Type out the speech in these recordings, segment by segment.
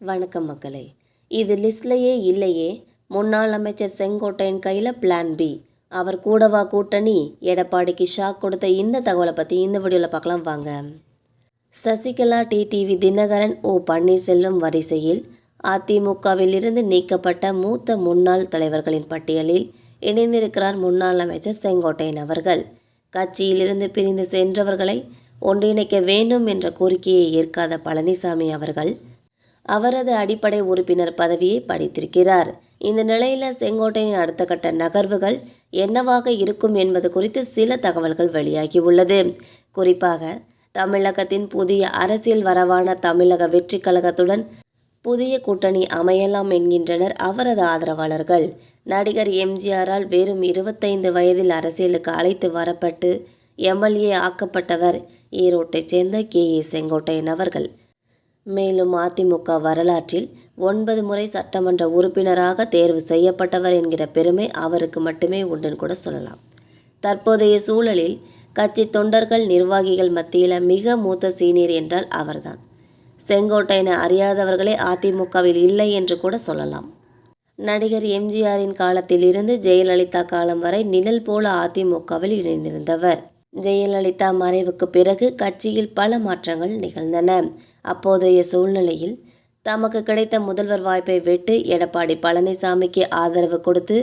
வணக்கம் மக்களே. இது லிஸ்ட்லையே இல்லையே. முன்னாள் அமைச்சர் செங்கோட்டையன் கையில் பிளான் பி அவர் கூடவா கூட்டணி? எடப்பாடிக்கு ஷாக் கொடுத்த இந்த தகவலை பற்றி இந்த வீடியோவில் பார்க்கலாம் வாங்க. சசிகலா டிடிவி தினகரன் ஓ பன்னீர்செல்வம் வரிசையில் அதிமுகவில் இருந்து நீக்கப்பட்ட மூத்த முன்னாள் தலைவர்களின் பட்டியலில் இணைந்திருக்கிறார் முன்னாள் அமைச்சர் செங்கோட்டையன் அவர்கள். கட்சியிலிருந்து பிரிந்து சென்றவர்களை ஒன்றிணைக்க வேண்டும் என்ற கோரிக்கையை ஏற்காத பழனிசாமி அவர்கள் அவரது அடிப்படை உறுப்பினர் பதவியை படித்திருக்கிறார். இந்த நிலையில் செங்கோட்டையின் அடுத்த கட்ட நகர்வுகள் என்னவாக இருக்கும் என்பது குறித்து சில தகவல்கள் வெளியாகியுள்ளது. குறிப்பாக தமிழகத்தின் புதிய அரசியல் வரவான தமிழக வெற்றி கழகத்துடன் புதிய கூட்டணி அமையலாம் என்கின்றனர் அவரது ஆதரவாளர்கள். நடிகர் எம்ஜிஆரால் வெறும் இருபத்தைந்து வயதில் அரசியலுக்கு அழைத்து வரப்பட்டு எம்எல்ஏ ஆக்கப்பட்டவர் ஈரோட்டைச் சேர்ந்த கே ஏ செங்கோட்டையன் அவர்கள். மேலும் அதிமுக வரலாற்றில் ஒன்பது முறை சட்டமன்ற உறுப்பினராக தேர்வு செய்யப்பட்டவர் என்கிற பெருமை அவருக்கு மட்டுமே உண்டுன்னு கூட சொல்லலாம். தற்போதைய சூழலில் கட்சி தொண்டர்கள் நிர்வாகிகள் மத்தியில் மிக மூத்த சீனியர் என்றால் அவர்தான். செங்கோட்டையனை அறியாதவர்களே அதிமுகவில் இல்லை என்று கூட சொல்லலாம். நடிகர் எம்ஜிஆரின் காலத்தில் இருந்து ஜெயலலிதா காலம் வரை நிழல் போல அதிமுகவில் இணைந்திருந்தவர். ஜெயலலிதா மறைவுக்கு பிறகு கட்சியில் பல மாற்றங்கள் நிகழ்ந்தன. அப்போதைய சூழ்நிலையில் தமக்கு கிடைத்த முதல்வர் வாய்ப்பை விட்டு எடப்பாடி பழனிசாமிக்கு ஆதரவு கொடுத்து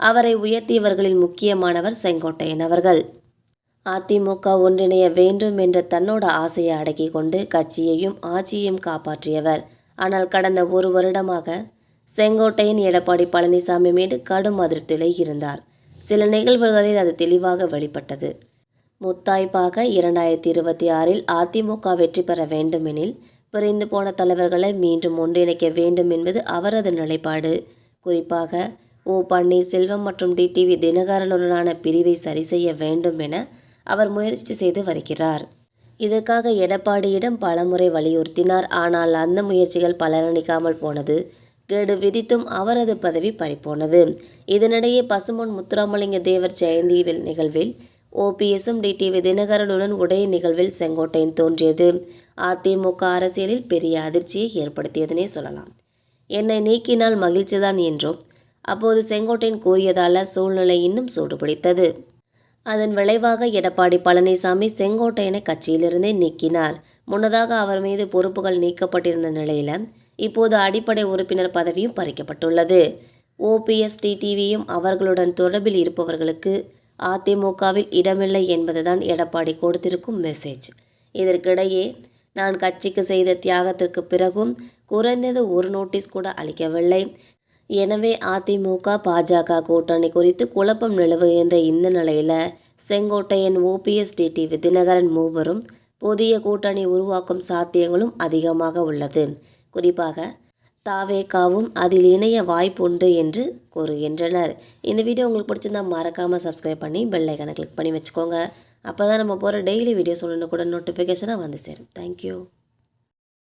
அவரை உயர்த்தியவர்களில் முக்கியமானவர் செங்கோட்டையன் அவர்கள். அதிமுக ஒன்றிணைய வேண்டும் என்ற தன்னோட ஆசையை அடக்கி கொண்டு கட்சியையும் ஆட்சியையும் காப்பாற்றியவர். ஆனால் கடந்த ஒரு வருடமாக செங்கோட்டையன் எடப்பாடி பழனிசாமி மீது கடும் அதிருப்தியில் இருந்தார். சில நிகழ்வுகளில் அது தெளிவாக வெளிப்பட்டது. முத்தாய்ப்பாக இரண்டாயிரத்தி இருபத்தி ஆறில் அதிமுக வெற்றி பெற வேண்டுமெனில் பிரிந்து போன தலைவர்களை மீண்டும் ஒன்றிணைக்க வேண்டும் என்பது அவரது நிலைப்பாடு. குறிப்பாக ஓ பன்னீர்செல்வம் மற்றும் டிடிவி தினகரனுடனான பிரிவை சரி செய்ய வேண்டும் என அவர் முயற்சி செய்து வருகிறார். இதற்காக எடப்பாடியிடம் பலமுறை வலியுறுத்தினார். ஆனால் அந்த முயற்சிகள் பலனளிக்காமல் போனது கெடு விதித்தும் அவரது பதவி பறிப்போனது இதனிடையே பசுமொன் முத்துராமலிங்க தேவர் ஜெயந்தி நிகழ்வில் ஓபிஎஸும் டிடிவி தினகரனுடன் உடைய நிகழ்வில் செங்கோட்டையன் தோன்றியது. அதிமுக அரசியலில் பெரிய அதிர்ச்சியை ஏற்படுத்தியதனே சொல்லலாம். என்னை நீக்கினால் மகிழ்ச்சிதான் என்றும் அப்போது செங்கோட்டையன் கூறியதால சூழ்நிலை இன்னும் சூடுபிடித்தது. அதன் விளைவாக எடப்பாடி பழனிசாமி செங்கோட்டையனை கட்சியிலிருந்தே நீக்கினார். முன்னதாக அவர் மீது பொறுப்புகள் நீக்கப்பட்டிருந்த நிலையில் இப்போது அடிப்படை உறுப்பினர் பதவியும் பறிக்கப்பட்டுள்ளது. ஓபிஎஸ் டிடிவியும் அவர்களுடன் தொடர்பில் இருப்பவர்களுக்கு அதிமுகவில் இடமில்லை என்பதுதான் எடப்பாடி கொடுத்திருக்கும் மெசேஜ் இதற்கிடையே நான் கட்சிக்கு செய்த தியாகத்திற்கு பிறகும் குறைந்தது ஒரு நோட்டீஸ் கூட அளிக்கவில்லை. எனவே அதிமுக பாஜக கூட்டணி குறித்து குழப்பம் நிலவுகின்ற இந்த நிலையில் செங்கோட்டையன் ஓபிஎஸ் டிடிவி தினகரன் மூவரும் புதிய கூட்டணி உருவாக்கும் சாத்தியங்களும் அதிகமாக உள்ளது. குறிப்பாக தாவேக்காவும் அதில் இணைய வாய்ப்புண்டு என்று கூறுகின்றனர். இந்த வீடியோ உங்களுக்கு பிடிச்சிருந்தா மறக்காமல் சப்ஸ்கிரைப் பண்ணி பெல் ஐக்கனை கிளிக் பண்ணி வச்சுக்கோங்க. அப்போ தான் நம்ம போகிற டெய்லி வீடியோஸ் கூட நோட்டிஃபிகேஷனாக வந்து சேரும். தேங்க்யூ